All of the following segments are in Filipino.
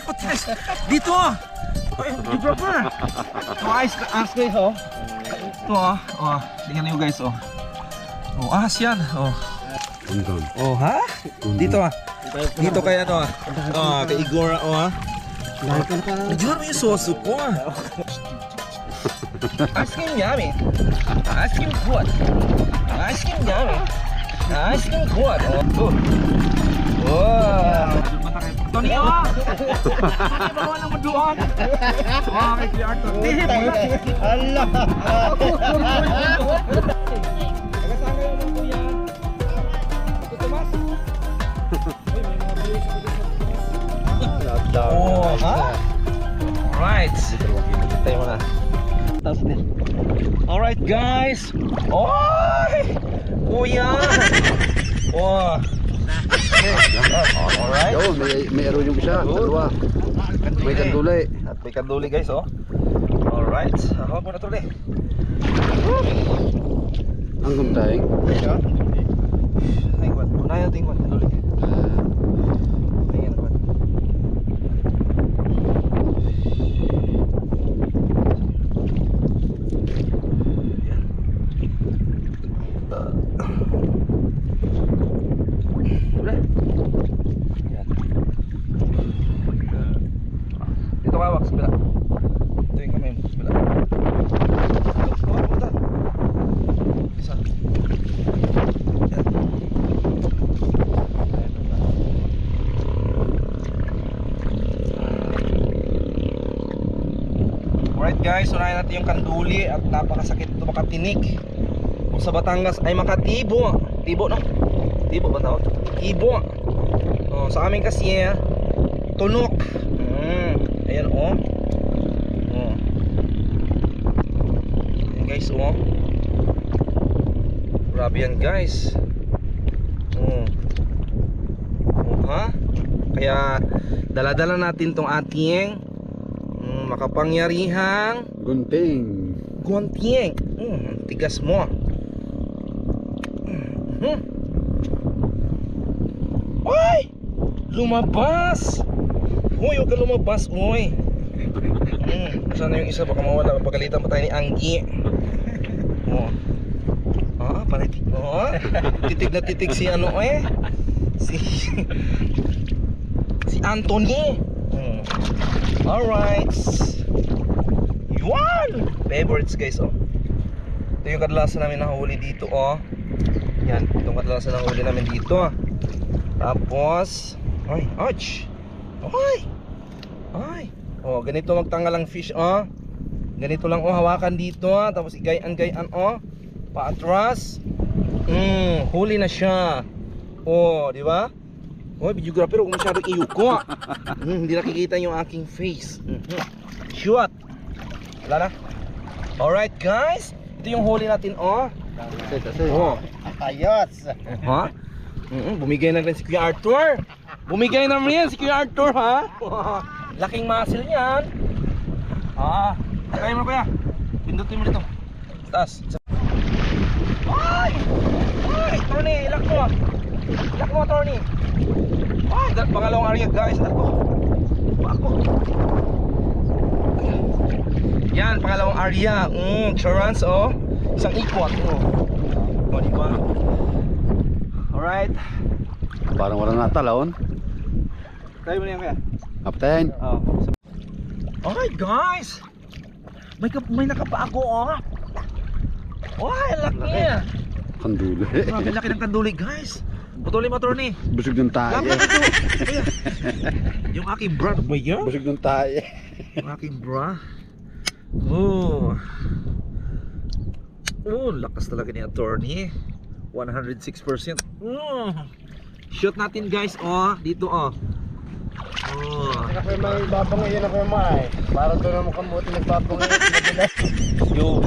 patres. Dito. Ay, videographer. Oh, ayos, ayos guys, oh. Ito, oh. Oh, tingnan niyo guys, oh. Oh, ahas yan. Oh. Undon. Oh, ha? Dito, ah. Dito kay ano, ah. Oh, kay Igor, oh, ah. Medyo mo yung soso ko, ah. Ice cream yummy. Ice cream good. Ice cream yummy. Ice cream good. Oh. Wow. Tony, oh! Tony, bawal naman doon. Oh, kay mo na. Allah! Ng. Oh, ha? Alright. Tayo na. Tapos din. Alright, guys. Oy! Kuya! Oh. Alright. Yo, may may araw yung isa, dalawa. May kandulay. At may kanduli guys, oh. Alright. Ako muna tuloy. Ang gumtay. Tingwan. Unayan tingwan. Kanduli. Ayan naman. Yan. Ah. Wala. Yan. Ah. Dito ka, Wax. Bila. Ito yung kamay mo. Bila. Ito, oh, punta. Isa. Yan. Alright guys, unahin natin yung kanduli at napakasakit ito makatinik. Kung sa Batangas ay makatibo. Tibo no? Tibo ba tawag? Tibo. Oh, sa amin kasi eh, tunok. Mm, ayan oh. Oh. Ayan guys oh. Grabe yan guys. Oh. Oh ha? Kaya dala-dala natin tong ating mm, makapangyarihang Gunting. Guantieng. Mm, tigas mo. Mm. Ay! Lumabas! Hoy, huwag ka lumabas, oy. Mm, sana yung isa baka mawala pagalitan pa tayo ni Anggi. Oh. Ah, palit. Oh. Titig na titig si ano eh. Si si Anthony. Mm. Alright. Favorites guys, oh. Ito yung kadalasan namin nahuli dito, oh. Yan, itong kadalasan nahuli namin dito. ah. Tapos, ay, ouch! Ay! Ay! Oh, ganito magtanggal ang fish, oh. Ganito lang, oh, hawakan dito, ah. Tapos igay-an-gayan, oh. Paatras. Mm, huli na siya. Oh, di ba? Oh, videographer, huwag masyado iyuko. mm, hindi nakikita yung aking face. Mhm. Shoot! Wala na? Alright guys, ito yung huli natin oh. Oh. Ayos! Ha? Mm bumigay na rin si Kuya Arthur. Bumigay na rin si Kuya Arthur ha. Laking muscle niyan. Ah, kaya mo kuya. Pindutin mo dito. Taas. Ay! Ay, Tony, ilak mo. Ilak mo, Tony. Ay, pangalawang area guys. Ako. Ako. Yan, pangalawang area. Mm, churans oh. Isang ikot. Oh. Oh, di ba? Alright. Parang wala natalon. Try mo na yan kaya. Kapten. Oh. Alright guys. May may nakapago oh. Wow, laki. Kandulay. Grabe laki ng kanduli guys. Putulin mo Tony. Busog ng tayo. Yung aking bra ba? Busog ng tayo. Yung aking bra. Oh. Oh, lakas talaga ni attorney. 106%. Mm. Shoot natin guys, oh. Dito, oh. Oh. Ako yung may babangay yun ako yung may. Para doon naman kamuti nagbabangay. Yo.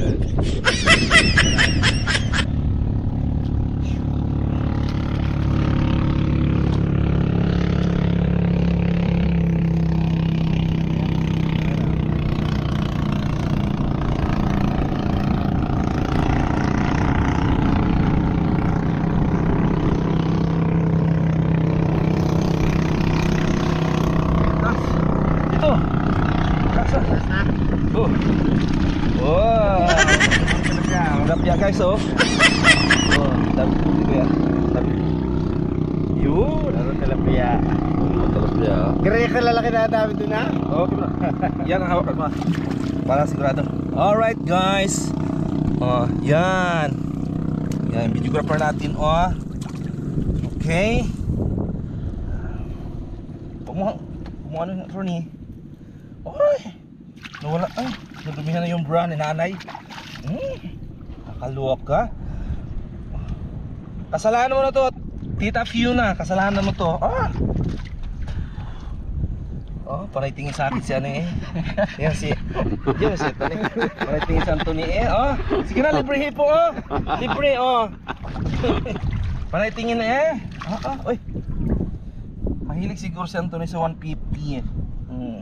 Oh. Oh, dami ko yan. Dami. Yun. Laro tilapia. Tilapia. Gray ka lalaki na dami doon ha? Okay bro. Yan ang hawak ko. Para sigurado. Alright guys. Oh, yan. Yan, videographer natin oh. Okay. Kumuha, kumuha na yung Ronnie. Oy. Nawala ay. Nadumihan na yung bra ni nanay. Hmm. Nakaluwak ka. Kasalanan mo na to. Tita Fiona, kasalanan mo to. Ah. Oh, panay tingin sa akin si ano eh. Yan si. Yan si Tony. Panay tingin sa Anthony eh. Oh, sige na libre hipo oh. Libre oh. panay tingin na eh. Ah, ah, oy. Mahilig siguro si Anthony sa 150 eh. Hmm.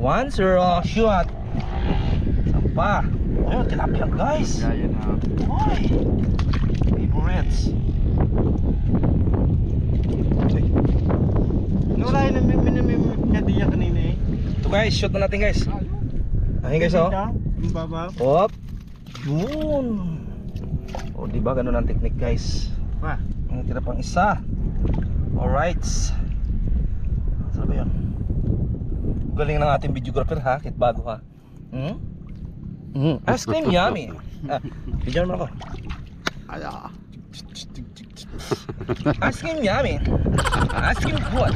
One zero shot. Sapa. Ayun, tilapia guys. Gaya na. Oy. Favorites. Yun ang minimimip niya di niya kanina eh. Ito guys, shoot na natin guys. Ayun guys oh. Yung baba. Hop. Yun. O, di ba ganun ang technique, guys? Pa. Ang tira pang isa. Alright. Ba yun? Galing ng ating videographer ha, kit bago ha. Hmm? Hmm. Ice cream yummy. Ah, bigyan mo ako. Ala. Ice cream yummy. Ice cream good.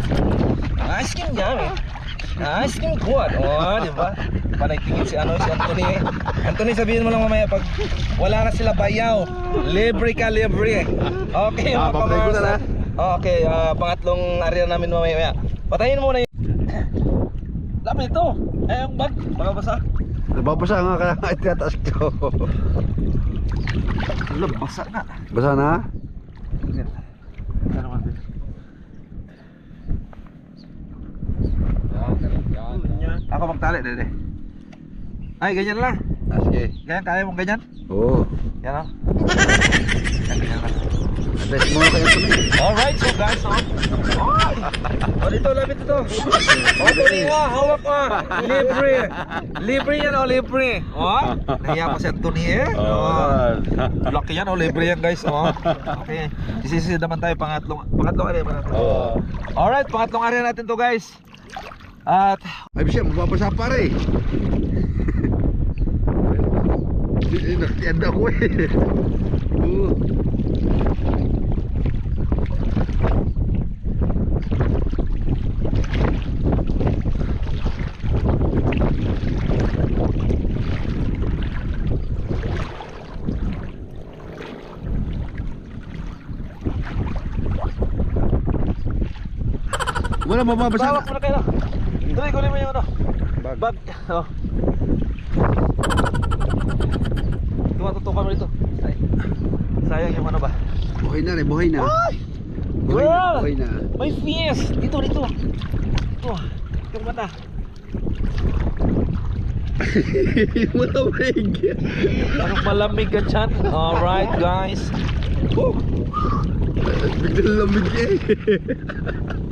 Ice cream yummy. Ice cream good. Oh, di ba? Panay tingin si ano si Anthony. Anthony sabihin mo lang mamaya pag wala na sila bayaw. Libre ka, libre. Okay, Ah, mga na kamarsa. Okay, ah, pangatlong area namin mamaya. Patayin mo muna yung Labi ito. Eh, yung bag. Baka basa. Nababasa nga kaya nga itataas ko. Alam, basa na. Basa na? Ano? Ako magtali, dede. Ay, ganyan lang. Ah, sige. Ganyan, kaya mong ganyan? Oo. Yan o. Address mo kayo ito. Alright, so guys, oh. Ay! O, dito, labit ito. O, tuloy mo, hawak mo. Libre. Libre yan, o, libre. O, nahiya pa si Anthony, eh. O, laki yan, o, libre yan, guys, o. Okay, isisi naman tayo pangatlong, pangatlong area pa natin. Oo. Alright, pangatlong area natin to, guys. At, Ay, siya, mababasa pa rin. Nakatiyan ako eh. Wala mababasa. Bawak mo na kayo. Tuloy, kunin mo yung ano. Bag. Bag. Oh. Tumatutukan mo dito. Ay. Sayang yung ano ba? Buhay na rin, buhay na. Ay! Buhay na, buhay na. May fies! Dito, dito. Ito. Yung mata. Wala maig. Anong malamig ka dyan? Alright, guys. Biglang lamig eh.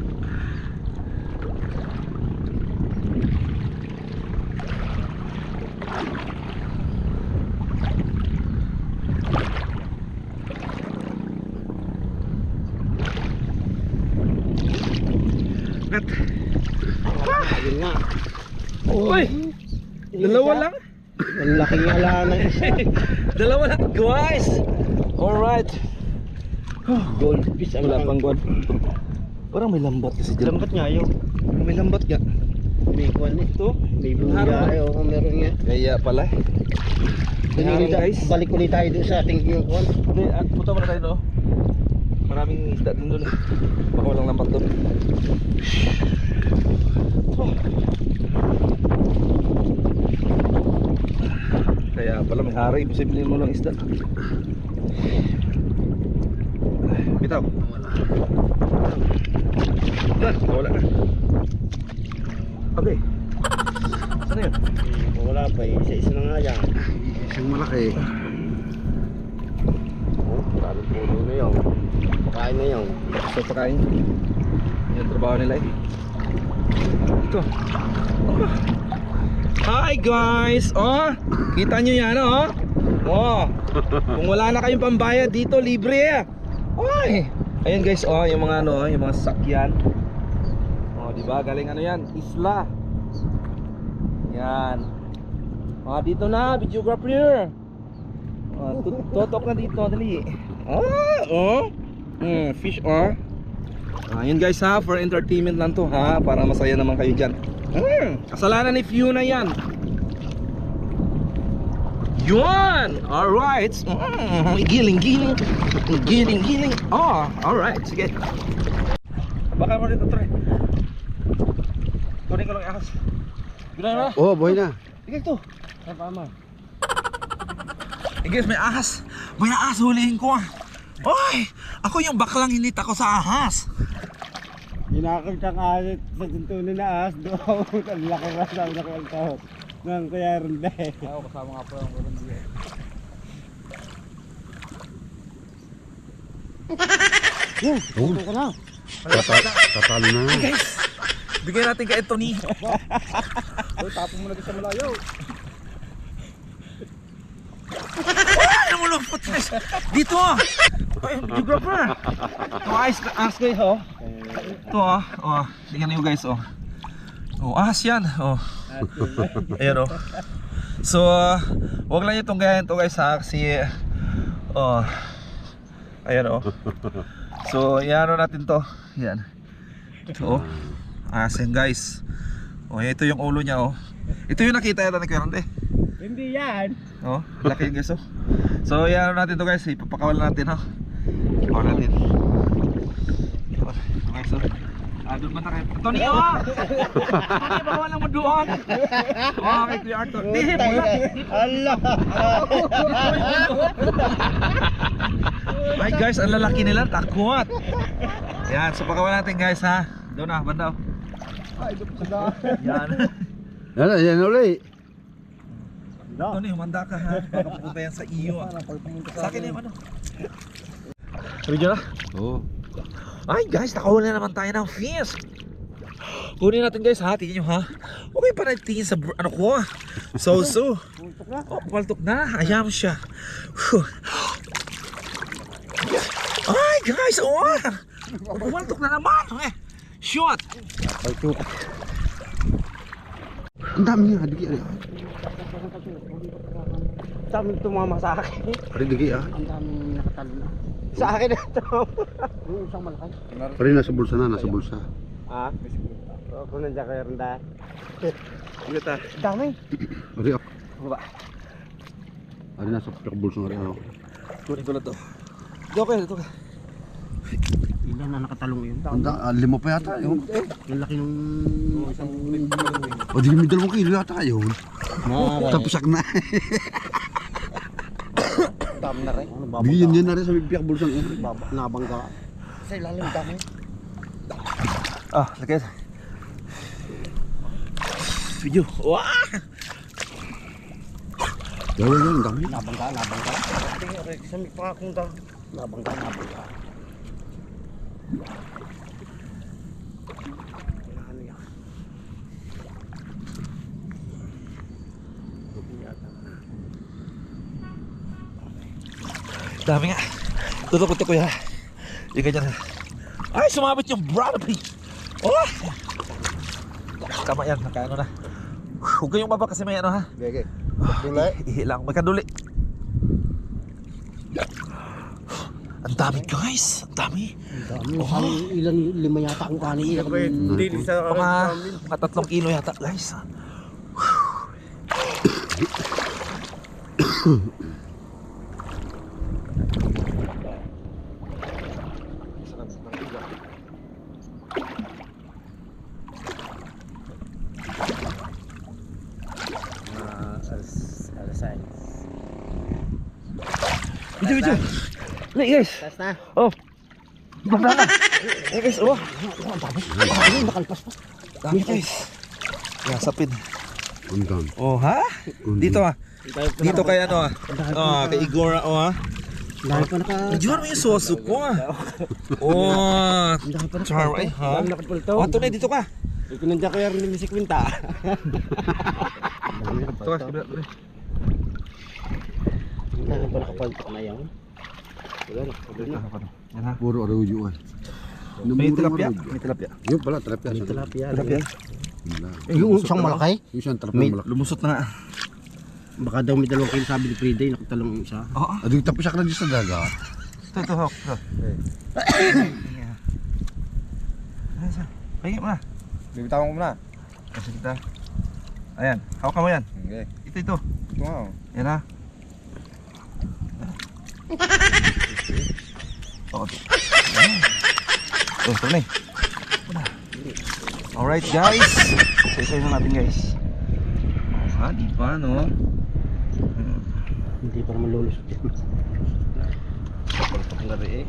Ayun nga. Uy! Dalawa lang? Ang laki nga lang ng isa. Dalawa lang, guys! Alright. Goldfish ang Wala laki. pang guwan. Parang may lambat kasi dyan. Lambat nga yun. May lambat nga. May kwan eh. Ito. May bunga eh. Oo, meron nga. Kaya pala. Ulit, guys. Balik ulit tayo doon sa ating yung kwan. Hindi, at punta muna tayo no. Maraming isda din doon. eh. Baka walang lambat doon. Oh. Kaya pala may hari, posible mo lang isda. Bitaw. Wala. Wala na. Okay. Ano yun? Wala pa eh. Isa-isa na nga yan. Isang malaki. Puno na yun. Pakain na yun. Gusto pakain. Yan trabaho nila eh. Ito. Hi guys! Oh, kita nyo yan oh. Oh. Kung wala na kayong pambayad dito, libre. Oy. Ayun guys, oh, yung mga ano, yung mga sasakyan. Oh, di ba? Galing ano yan? Isla. Yan. Oh, dito na, videographer. Oh, tut- tutok na dito, dali. Ah, oh. Mm, fish oh. Ah, yun guys ha, for entertainment lang to ha, para masaya naman kayo dyan. Mm, kasalanan ni Fiona yan. Yun! Alright! Mm, giling, giling. Giling, giling. Oh, alright. Sige. Baka mo dito, Troy. Kunin ko lang ahas. Gano'n na? Oh, buhay na. Sige ito. Saan pa? Eh guys, may ahas. May ahas hulihin ko ah. Oy! Ako yung baklang hinit ako sa ahas. Ginakag kang asit sa tuntunin na as doon. Ang laki na sa kahot. Nang kaya rin dahil. Ako kasama nga po ang biya. Yun, Oh, ko na. tata tatalo na. Guys, bigyan natin kay Anthony. Tapon mo na dito sa malayo. Guys. Dito ah. Ay, videographer. Ito ayos ahas guys oh. Ito ah. Oh, tingnan niyo guys oh. Oh, ahas yan. Oh. Ayan oh. So, uh, wag lang itong gayahin to guys ha kasi oh. Ayan oh. So, iano natin to. Yan. So, oh. Ahas yan guys. Oh, ito yung ulo niya oh. Ito yung nakita yata ni Kuya. Hindi yan. Oh, laki guys oh. So, iano natin to guys. Ipapakawalan natin ha. Ipapakawalan natin. Guys oh. Ah, doon ba tayo? Tony, oh! Tony, bawal mo doon! Oh, kay Kuya Arthur. Di, wala. Allah. Ay guys, ang lalaki nila, takot. Yan, so pakawalan natin guys ha. Doon na, bandaw. Ay, doon sa daan. Yan. Yan, yan uli. Tony, humanda ka ha. Baka pupunta yan sa iyo. ah. Sa akin yung ano. Video na? Oh. Ay guys, nakahuli na naman tayo ng fish. Kunin natin guys ha, tingnan nyo ha. Okay pa rin tingin sa ano ko ah. So so. Oh, paltok na. Ayam siya. Ay guys, oh. ah. Pumaltok na naman. Eh. Shot. Ang dami nga, digi. Ari, Sabi tumama sa akin. ari digi ah. Ang daming nakatalo na. Sa akin na tumama. Yung isang malaki. Ari nasa bulsa na, nasa bulsa. Ah, ako nandiyan kaya rin dahil. Sige ta. Dami. Ari ah. Baba. Ari nasa bulsa nga rin ako. Ko na to. Dito ka, Ilan na nakatalong yun? Ang da, ah, lima pa yata yun. Yung laki nung isang O di may dalawang kilo yata yun. Tapos sak na. dami na rin. Ano? Bigyan yan na rin sa bibiyak bulsang yun. Nabangga. Sa ilalim dami. Ah, lagay. Video. Wah! Yan, yan, yan, ang dami. Nabangga, nabangga. Sa may pakakong daw. Nabangga, nabangga. Dami nga. Tutok ko kuya. Yung ganyan. Ay, sumabit yung brother. Oh! Tama yan, nakaano na. Huwag kayong baba kasi may ano ha. Gege. Dulay. Ihi lang, may kaduli. Ang dami guys, ang dami. Dami. Oh. ilan, lima yata ang kani. Hindi sa Mga, mga tatlong kilo yata guys. Video, video. Nah guys. Tas na. Oh. Baba na. Eh guys, oh. Ang dami. Ang dami, nakalpas pa. Dami guys. Yeah, sapin. Ang dami. Oh, ha? Dito ah. Dito kay ano ah. Ah, kay Igor oh ah. Dami pa naka... Igor mo yung soso ko ah. Oh. Charm ay ha. Ang nakapulto. Oh, tunay dito ka. Ito nandiyan ko yung rin si Quinta. Ito ka, pre. Ano pa nakapaltok na yan? Wala na. Wala na. Yan ha. Puro aruyo eh. May tilapia. May tilapia. Yun pala, tilapia. May tilapia. Tilapia. Eh, yung isang malaki? Yung isang tilapia malaki. Lumusot na nga. Baka daw may dalawang kilo sabi ni Frida, yung nakatalong yung isa. Oo. Adong tapusak na dyan sa dagat. Ito, ito, hawak. Ito. Ayan, sir. Pahingin mo na. Bibitawan ko muna. Kasi kita. Ayan, hawakan mo yan. Okay. Ito, ito. Ito nga oh. Yan ha. Oh, ito na eh. Alright guys. Isa-isa na natin guys. Ah, di pa no? Hmm. Hindi pa naman lulusot yan. Palpak na rin eh.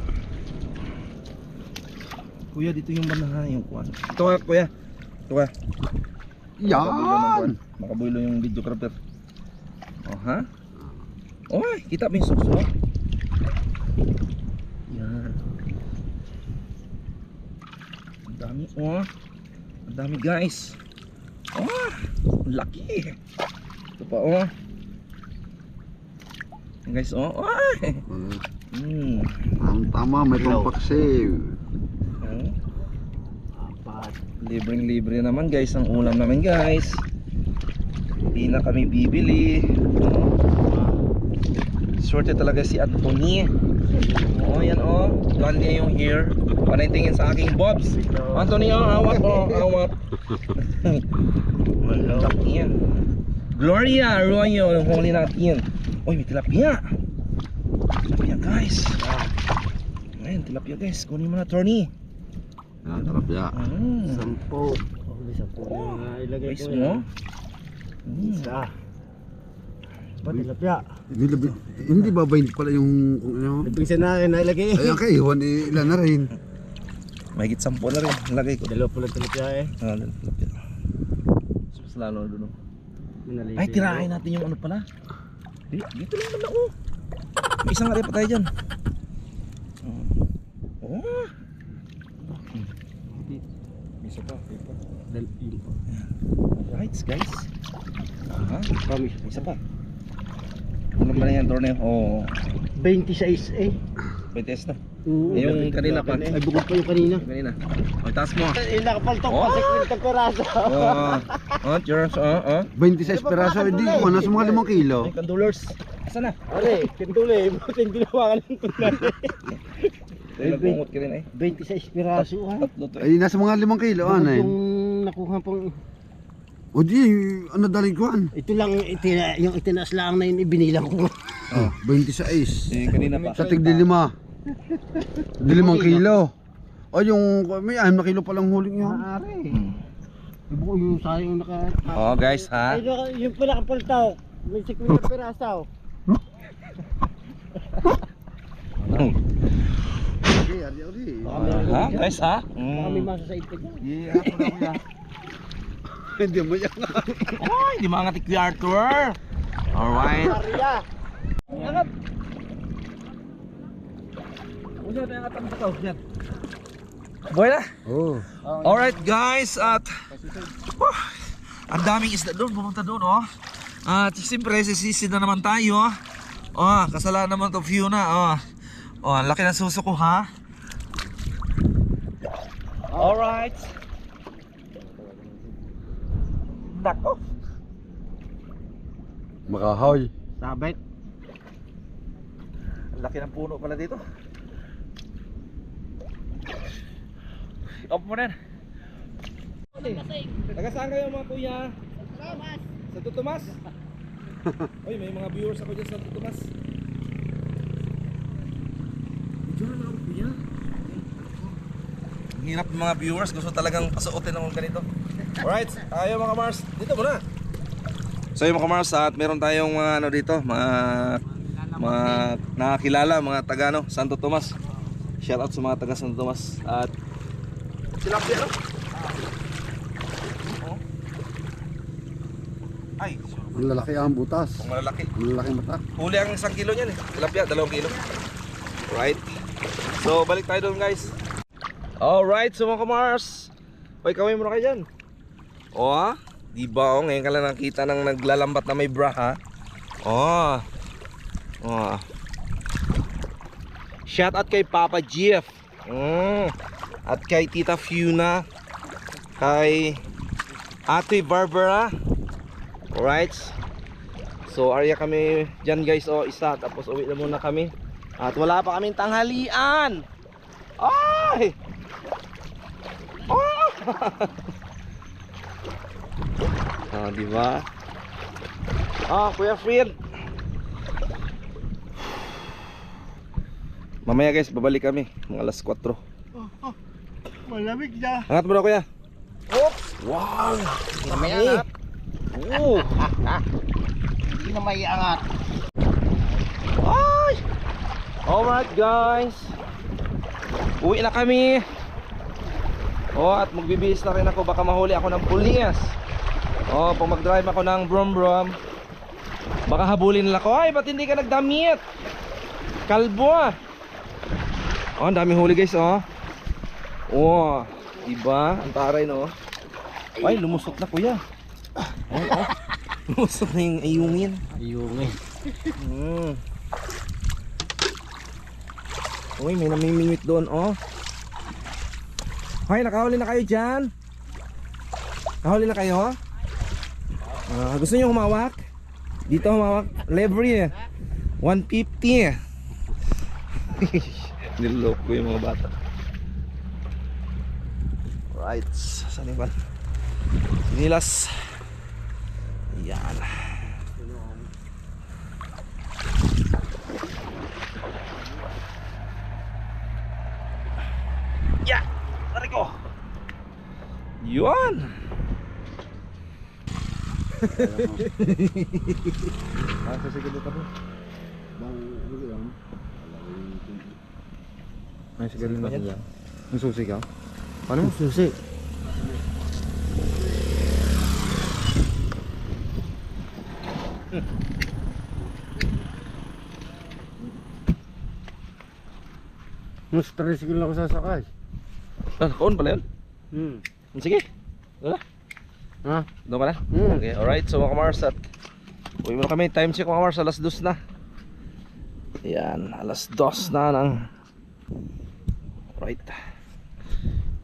Kuya, dito yung banahan yung kuwan. Ito ka, kuya. Ito ka. Yan! Makabulo yung video crafter. Oh, ha? Oy, kita mo yung sukso? Yan. Ang dami, oh. Ang dami, guys. Oh, laki. Ito pa, oh. Guys, oh. Oy! Hmm. Ang tama, may Hello. Oh. pampaksiw. Apat. Libreng libre naman guys ang ulam namin guys. Hindi na kami bibili. Swerte talaga si Anthony. Oh, yan oh. Blonde niya yung hair. Panay tingin sa aking bobs. Anthony, oh, awat oh, awat. Malak yan. Gloria Arroyo, ang huli natin. Uy, may tilapia. Tilapia guys. Ayan, tilapia guys. Kunin mo na, Tony. Yan, tilapia. Mm. Sampo. Oh, may sampo na ilagay Guys ko mo. yan. Mm. Isa. Pa, tilapia. Hindi, labi- hindi ba 20 pala yung kung ano? Nagpisa na akin na ilagay. Ayan kay Iwan, eh, ilan na rin. Mahigit sampo na rin. Lagay ko. Dalawa pala tilapia eh. Ah, lapit. Mas lalo na doon. oh. Ay, tirahin natin yung ano pala. Di, dito lang naman oh. May isang area pa tayo dyan. Oh. Oh. Isa pa. Isa pa. Dal- yun po. Right, guys. Aha, Promise. isa pa. Ano ba na yan, torneo? Oh, 26 eh. may test na. Oo, Eh, yung kanina pa. Ay, bukod pa yung kanina. Kanina. Oh, taas mo. Eh, nakapaltok pa sa kwentang peraso. Oh, oh, yours, oh, oh. 26 peraso, hindi ko na sa mga 5 kilo. Ay, condolers. Asa na? Are, kintuli. Buting ginawa ka ng tulad. Ay, nagpungot ka rin eh. 26 piraso ha. Tatlo to eh. Ay, nasa mga 5 kilo, ano eh. yung nakuha pang... O di, ano daling kuhan? Ito lang, itina, yung itinaas lang na yun, ibinilang ko. Oh, 26. Eh, kanina pa. Sa tigdi lima. Di limang kilo. O yung, may 6 na kilo palang huling yan. Are. Hmm. Ibo yung sayang naka... Oh, guys, ha? Ay, yung pala kapaltaw. May 50 piraso. Okay, ari, ari. Ha, guys, ha? Baka may Mm. masa sa ipad yan. Yeah, ako na. Hindi mo yan. Ay, di mga tikwi Arthur. Alright. Maria! Angat. Usa na angat ang bitaw diyan. Boy na. Oh. Alright guys, at Wah, ang daming isda doon, pumunta doon oh. At siyempre, sisisid na naman tayo. Oh, kasalanan naman to view na. Oh, oh ang laki ng suso ko ha. Alright. Nako. Makahoy. Sabit. Ang laki ng puno pala dito. Off mo na. Taga saan kayo mga kuya? Sa Tutumas. Oy, may mga viewers ako dyan sa Tutumas. Medyo na ako kuya. Ang hirap ng mga viewers, gusto talagang pasuotin ng ganito. Alright, tayo mga Mars, dito muna. So yung mga Mars, at meron tayong mga ano dito, mga mga nakakilala, mga taga ano, Santo Tomas. Shout out sa mga taga Santo Tomas at tilapia no? Oh. Ay, Ang lalaki ang butas. kung malalaki. Ang lalaki mata. Huli ang isang kilo niyan eh. Tilapia, dalawang kilo. Right. So, balik tayo doon guys. Alright, so mga kamars. Hoy, kawin muna kayo dyan. O ha? Di ba oh, ngayon ka lang nakita ng naglalambat na may bra ha? Oh. Oh. Shout out kay Papa Jeff. Mm. At kay Tita Fiona. Kay Ate Barbara. Alright. So area kami dyan guys oh isa tapos uwi na muna kami. At wala pa kaming tanghalian. Ay! Oh! Ah, di ba? Ah, Kuya Fred. Mamaya guys, babalik kami mga alas 4. Malamig na. Angat mo na kuya. Oops! Wow! Mamaya Oh! Hindi na may angat. Ay! Alright guys. Uwi na kami. Oh, at magbibihis na rin ako baka mahuli ako ng pulis. Oh, pag mag-drive ako ng brom brom. Baka habulin nila ako. Ay, ba't hindi ka nagdamit? Kalbo ah. Oh, ang dami huli guys, oh. Oh, diba? Ang taray no. Ay, lumusot na kuya. Oh, oh. Lumusot na yung ayungin. Ayungin. Mm. Uy, may namimingwit doon, oh. Hoy, nakahuli na kayo dyan. Nakahuli na kayo? Ah, gusto niyo humawak? Dito humawak. Levery eh. 150 eh. Niloloko ko yung mga bata. Right. Saan yung ban? Sinilas. Yan. Yun! Ah, sasigil dito po. Ay, sige rin natin yan. Yung susi ka? Paano mo? Susi. Mas tricycle ako sasakay. Ah, kaon pala yun? Hmm. Sige. Wala. Ha? Doon ka na? Hmm. Okay, alright. So mga kamars at uwi mo na kami. Time check mga kamars. Alas dos na. Yan. Alas dos na ng Alright.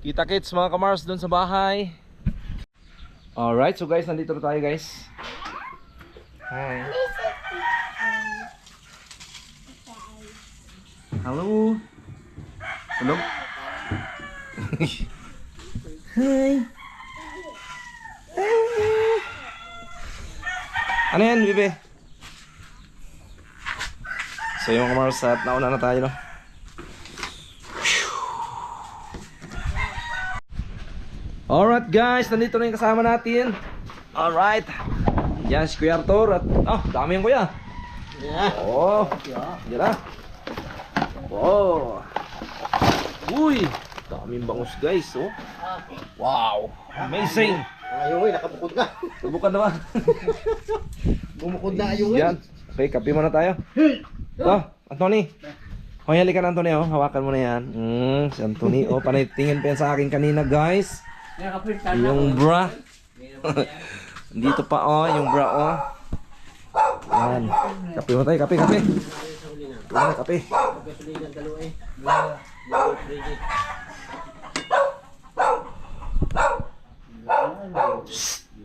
Kita kits mga kamars doon sa bahay. Alright. So guys, nandito na tayo guys. Hi. Hello. Hello. Hi. Ano yan, bebe? So yung mga marsat, nauna na tayo, no? Alright guys, nandito na yung kasama natin. Alright. Yan si Kuya Arthur at... Oh, dami yung kuya. Yeah. Oh, yan na. Oh. Uy, daming bangus guys, oh. Wow, amazing. Ayungin, nakabukod ka. Subukan naman. Bumukod na ayungin. Yan. Okay, kape muna tayo. Oh, Anthony. Hoy, halika na Anthony, oh. Hawakan mo na yan. Mm, si Anthony. Oh, panay tingin pa yan sa akin kanina, guys. Yung bra. Dito pa, oh. Yung bra, oh. Yan. Kape mo tayo, kape, kape. Kape na, kape.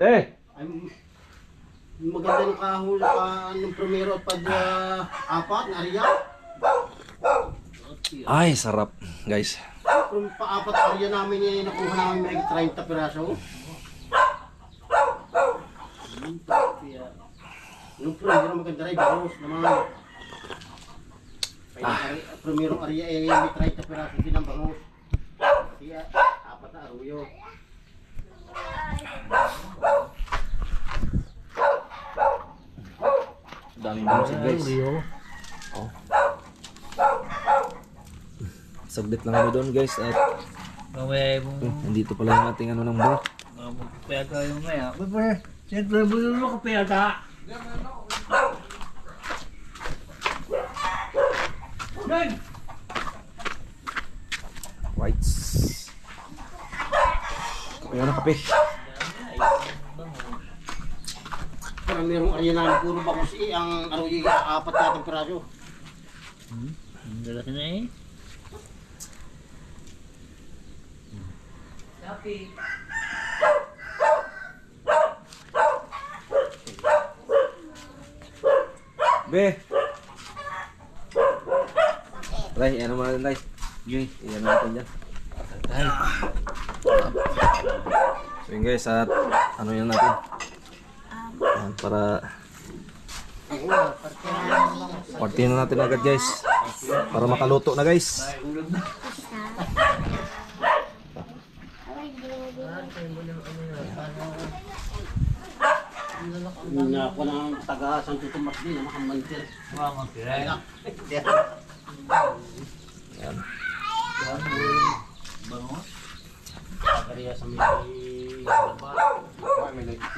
Eh! Maganda yung kahula pa nung primero at pag ah, apat na ariya. Ay, sarap, guys. Kung pa-apat ariya namin eh, nakuha namin may 30 piraso. Nung primero maganda rin, baros naman. Ari- primero ariya eh, may 30 piraso din ang baros. Kaya apat na aruyo. Daming music, guys. Oh. Saglit lang kami doon, guys. At Mamaya mo, eh, nandito pala yung ating ano ng bra. magpapaya tayo mamaya. Bebe, siyempre bulalo ka paya ta. Ben! Whites. Kaya na kape. Parang mayroong kanya namin puro bakos eh. Ang ano yung apat na atong piraso. Ang lalaki na eh. Be. Ray, ano mo natin, Ray? Yun, iyan natin dyan. So yun guys, at ano yun natin? Yan, para... Party na natin agad guys. Para makaluto na guys. Yung ako ng taga Santo Tomas din, ang makamantir. Magkiray. Yan. Bango. Kariya sa may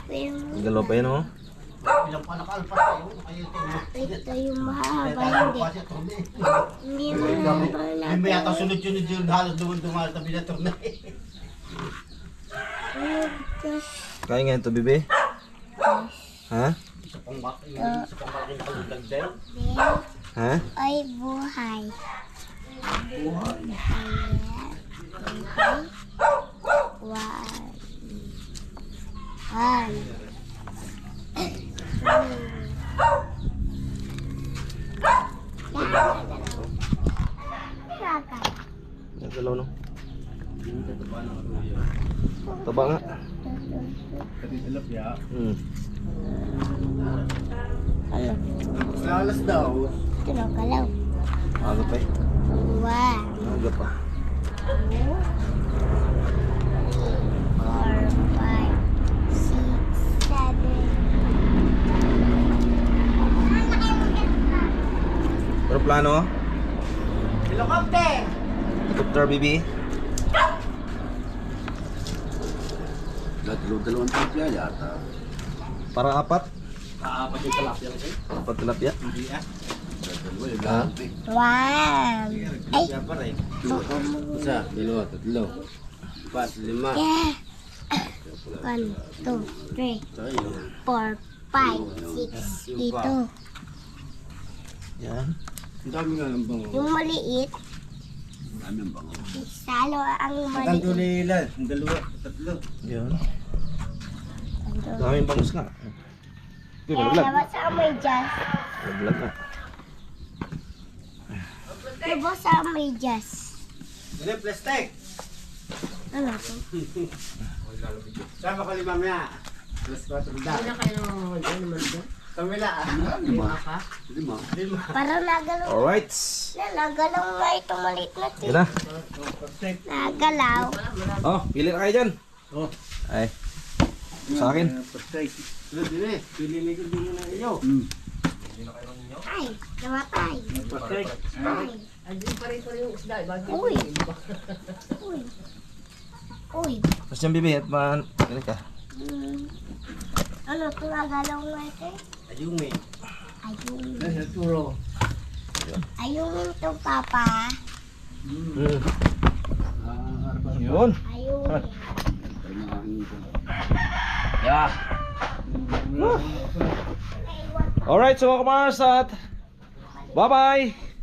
pa yung Galaw pa yun oh. Ilang pa nakalpas tayo. Kaya ito. yung mahaba hindi. Hindi mo naman Hindi mo yata sunod-sunod yun. Halos duman-dumal tabi na turne. Kaya nga ito, bebe. Ha? Ha? Ay, buhay. Buhay. One. One. Yan galaw no. Taba nga. Hmm. Ano? Lalas daw. Tinagalaw. Aga pa eh. One. Aga pa. two, four, five, six, seven. Pero plano? Helicopter! Helicopter, bebe. Dalaw dalawang tilapia yata. Para apat. Kaapat yung talapya kasi. Apat tilapia. Hindi ah. Dalawa yung lahat eh. One. Ay, Kaya pa rin. Isa, dalawa, tatlo. Empat, lima. yeah. One, two, three, four, five, six, dito. Yan. Ang dami nga ng bango. Yung maliit, Ang dami ng bango. salo ang Ang maliit. tulilan. Dalawa, tatlo. Yan. Daming bangus nga. Uy, Kaya malaglag. naman sa may jazz. Malaglag nga. Diba sa may jazz? Ano yung plastic? Ano to? Sama ka lima maya. Plus 4 da. Ano kayo naman doon? Kamila ah. Lima. Lima. Lima. Parang nagalaw. Alright. Na, nagalaw nga itong maliit na Yan tin. na. Nagalaw. Oh, pili na kayo dyan. Oh. Ay. Sa akin. Plastic. Sunod din eh. Pili ko din na iyo. Hmm. Ay, namatay. Plastic. Ay. Uy. Uy. Uy. Tapos yung bebe at man. Ganit ka. Hmm. Ano, ito nagalaw nga ito eh. Ayumi. Ayun. Nasa turo. Ayun ito, Papa. Hmm. Ah, arba. Yun. Ayun. Yeah. Alright, so mga kamars at bye-bye.